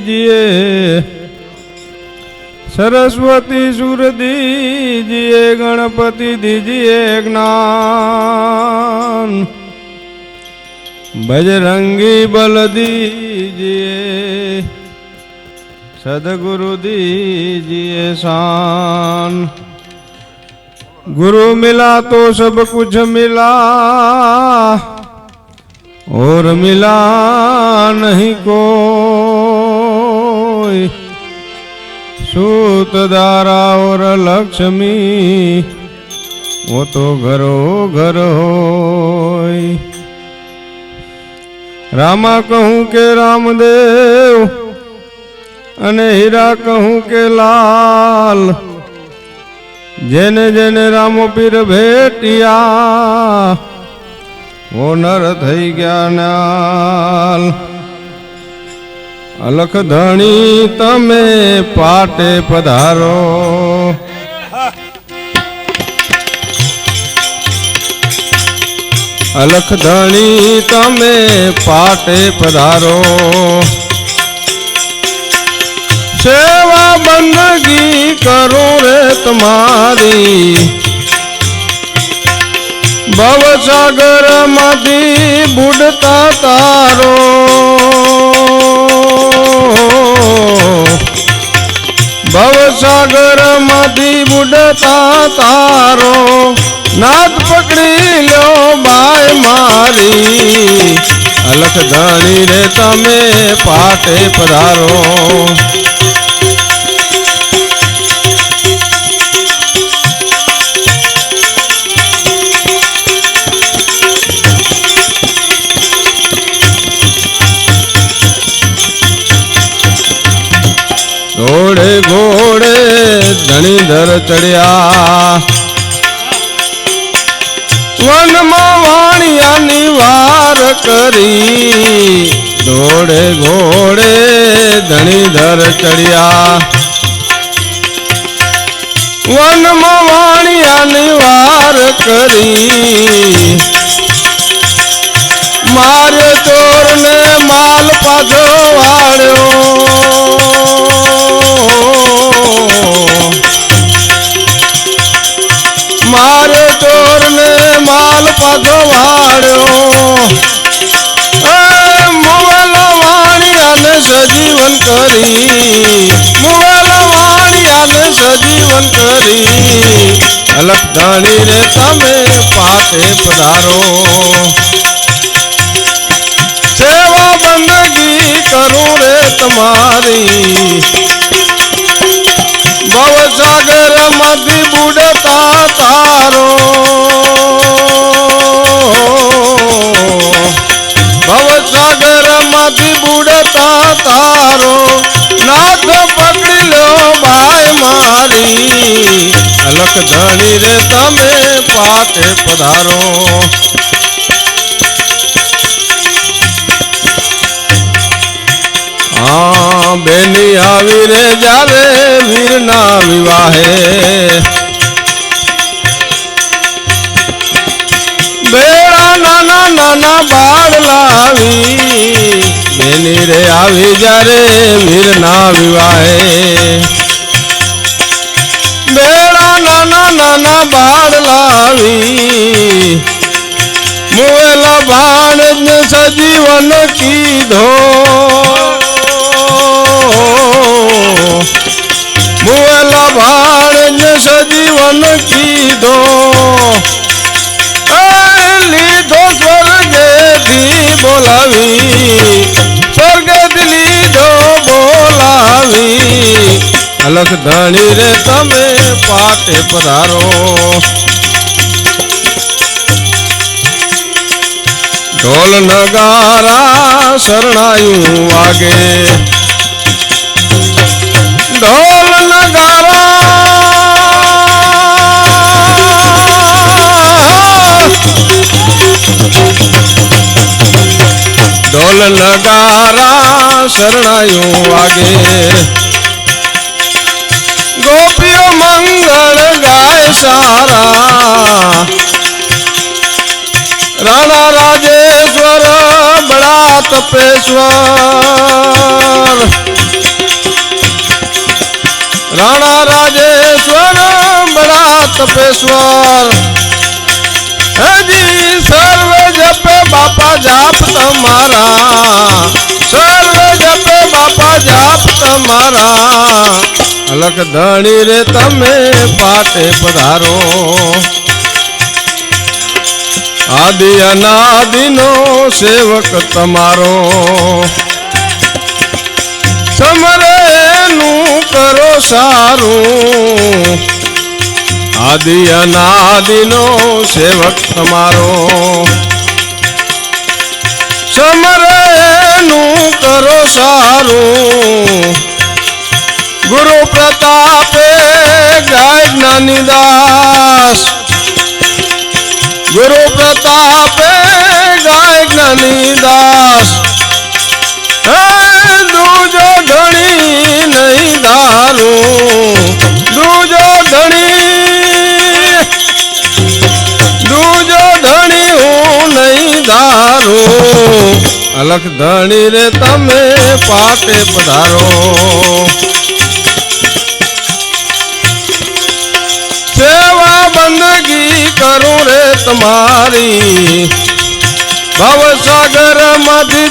जिए सरस्वती सूर दीजिए, गणपति दीजिए ज्ञान। बजरंगी बल दीजिए, सदगुरु दीजिए शान। गुरु मिला तो सब कुछ मिला, और मिला नहीं को હોય. દારા ઓર લક્ષ્મી ઓ તો ઘરો ઘર હોય. રામા કહું કે રામદેવ, અને હીરા કહું કે લાલ. જેને જેને રામો પીર ભેટિયા ઓ નર થઈ ગયા નાલ. અલખ ધણી તમે પાટે પધારો. અલખ ધણી તમે પાટે પધારો. સેવા બંદગી કરો રે તમારી. ભવસાગરમાંથી બુડતા તારો. ભવસાગરમાંથી બુડતા તારો નાથ પકડી લ્યો બાય મારી. અલખ ધણી રે તમે પાટે પધારો. ઘોડે ઘોડે ધણીધર ચડ્યા. વનમાં વાણિયાની વાર કરી. ઘોડે ઘોડે ધણીધર ચડ્યા. વનમાં વાણિયાની વાર કરી. મારે ચોરને માલ પાછો વાળ્યો મારે ચોરને માલ પાછો વાળ્યો એ મુવલ વાણિયાને સજીવન કરી. મુવલ વાણિયાને સજીવન કરી. અલગ ધાણી રે તમે પાટે પધારો. રે તમારી ભવસાગરમાંથી બુડતા તારો. ભવસાગરમાંથી બુડતા તારો. નાથ પકડી લો ભાઈ મારી. અલખ ધણી રે તમે પાટે પધારો. હા બેની આવી રે જારે વીરના વિવાહે બેડા નાના નાના બાળ લાવી બેની રે આવી જારે વીરના વિવાહે બેડા નાના નાના બાળ લાવી મુએલા બાણ સજીવન કીધો મુએલા બાણ સજીવન કીધો. લીધો સ્વર્ગેથી બોલાવી. સ્વર્ગેથી લીધો બોલાવી. અલખ ધણી રે તમે પાટે પધારો. ઢોલ નગારા શરણાયું વાગે. आयो आगे। गोपियो मंगल गाय सारा। राणा राजेश्वर बड़ा तपेश्वर राणा राजेश्वर बड़ा तपेश्वर है जी, सर्व जप बापा जाप तुम्हारा। તમારા અલક ધણી રે તમે પાટે પધારો. આદિ અનાદિનો સેવક તમારો. સમરે નું કરો સારું. આદિ અનાદિનો સેવક તમારો. સારું. ગુરુ પ્રતાપે ગાય જ્ઞાનીદાસ ગુરુ પ્રતાપે ગાય જ્ઞાનીદાસ હે દૂજો ધણી નહીં દારૂ અલખ ધણી રે તમે પાટે પધારો. સેવા બંદગી કરું રે તમારી. ભવસાગરમાંથી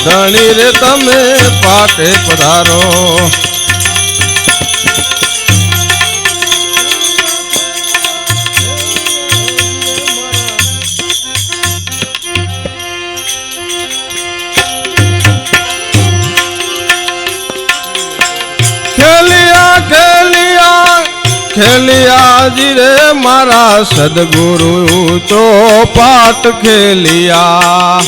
ધણી રે તમે પાટે પધારો. ખેલિયા ખેલિયા ખેલિયા જી રે મારા સદગુરુ, તો પાટ ખેલિયા.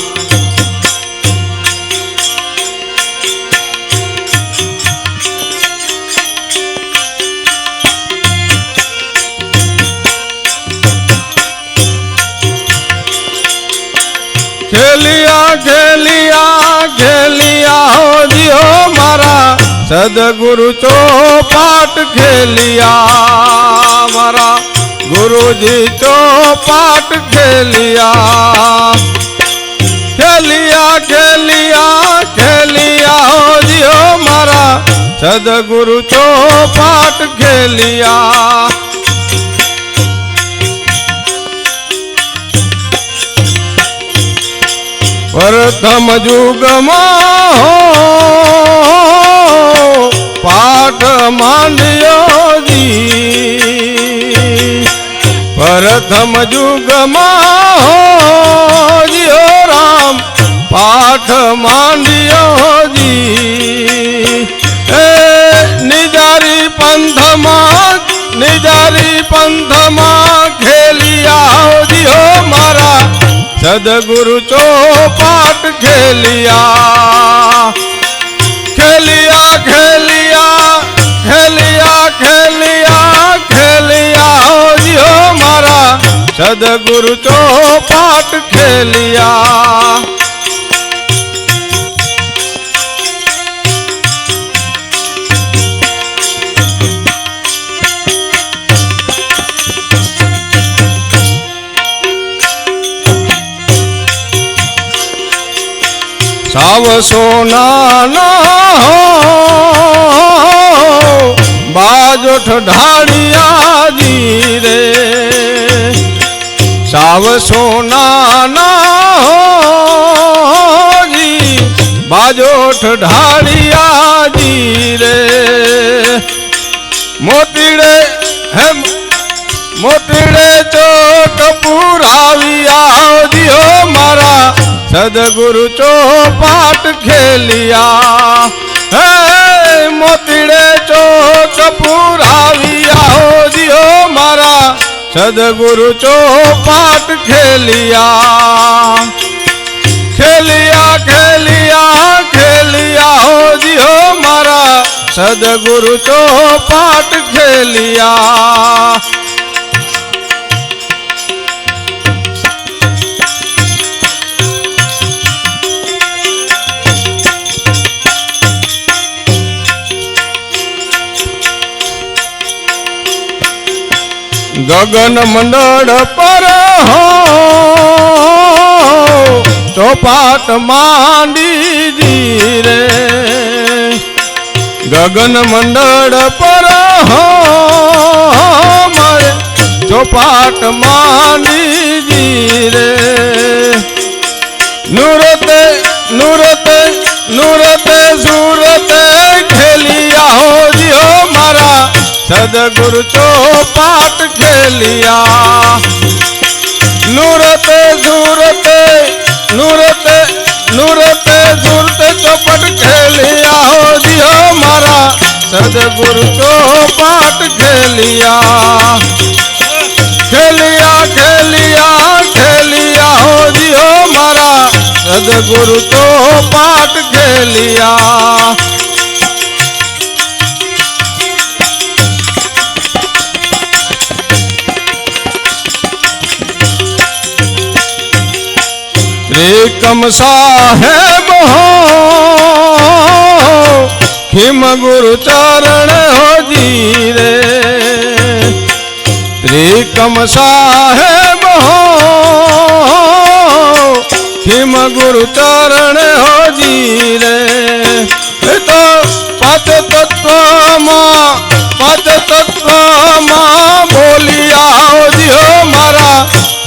ખેલિયા ઘેલિયા ઘેલિયા હો દિયો મારા સદગુરુ ચોપાટ ઘેલિયા, મારા ગુરુજી ચોપાટ ઘેલિયા. ખેલિયા ખેલિયા ખેલિયા હો દિયો મારા સદગુરુ ચોપાટ ખેલિયા પ્રથમ જુગમાં, પાઠ માંડ્યોજી પ્રથમ જુગમાં, જીઓ રામ, પાઠ માંડ્યોજી એ નિજારી પંથમાં નિજારી પંથમાં સદગુરુ ચોપાટ ખેલિયા ખેલિયા ખેલિયા ખેલિયા ખેલિયા ખેલિયા જીઓ મારા સદગુરુ ચોપાટ ખેલિયા સાવ સોનાના હો બાજોઠ ઢાળિયાજી રે સાવ સોનાના હો જી બાજોઠ ઢાળિયાજી રે મોતીડે હે મોતીડે ચોટ સદગુરુ ચોપાટ ખેલિયા? હે મોતીડે ચોક પુરાવી જીઓ મારા, સદગુરુ ચોપાટ ખેલિયા? ખેલિયા ખેલિયા ખેલિયા, હો, જીઓ મારા, સદગુરુ ચોપાટ ખેલિયા? ગગન મંડળ પર હો. ચોપાટ માંડીજી રે. ગગન મંડળ પર હો. મારે ચોપાટ માંડીજી રે. નુરતે નુરતે મારા સદગુરુ ચોપાટ ખેલિયા નુરતે સુરતે નુરતે નુરતે સુરતે ચોપટ ખેલિયા હો જીઓ મારા સદગુરુ ચોપાટ ખેલિયા ખેલિયા ખેલિયા ખેલિયા હો જીઓ મારા સદગુરુ તો ત્રિકમ સાહેબ હો, ખીમ ગુરુ ચરણ હો જી રે. ત્રિકમ સાહેબ હો, ખીમ ગુરુ ચરણ હો જી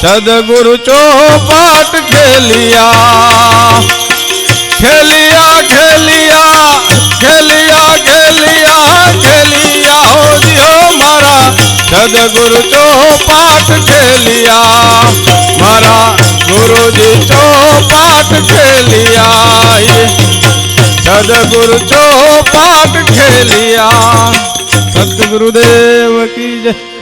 સદગુરુ ચોપાટ ખેલિયા ખેલિયા ખેલિયા ખેલિયા ખેલિયા ખેલિયા હો જીઓ મારા, સદગુરુ ચોપાટ ખેલિયા, મારા ગુરુજી ચોપાટ ખેલિયા, સદગુરુ ચોપાટ ખેલિયા, સદગુરુદેવ કી જય.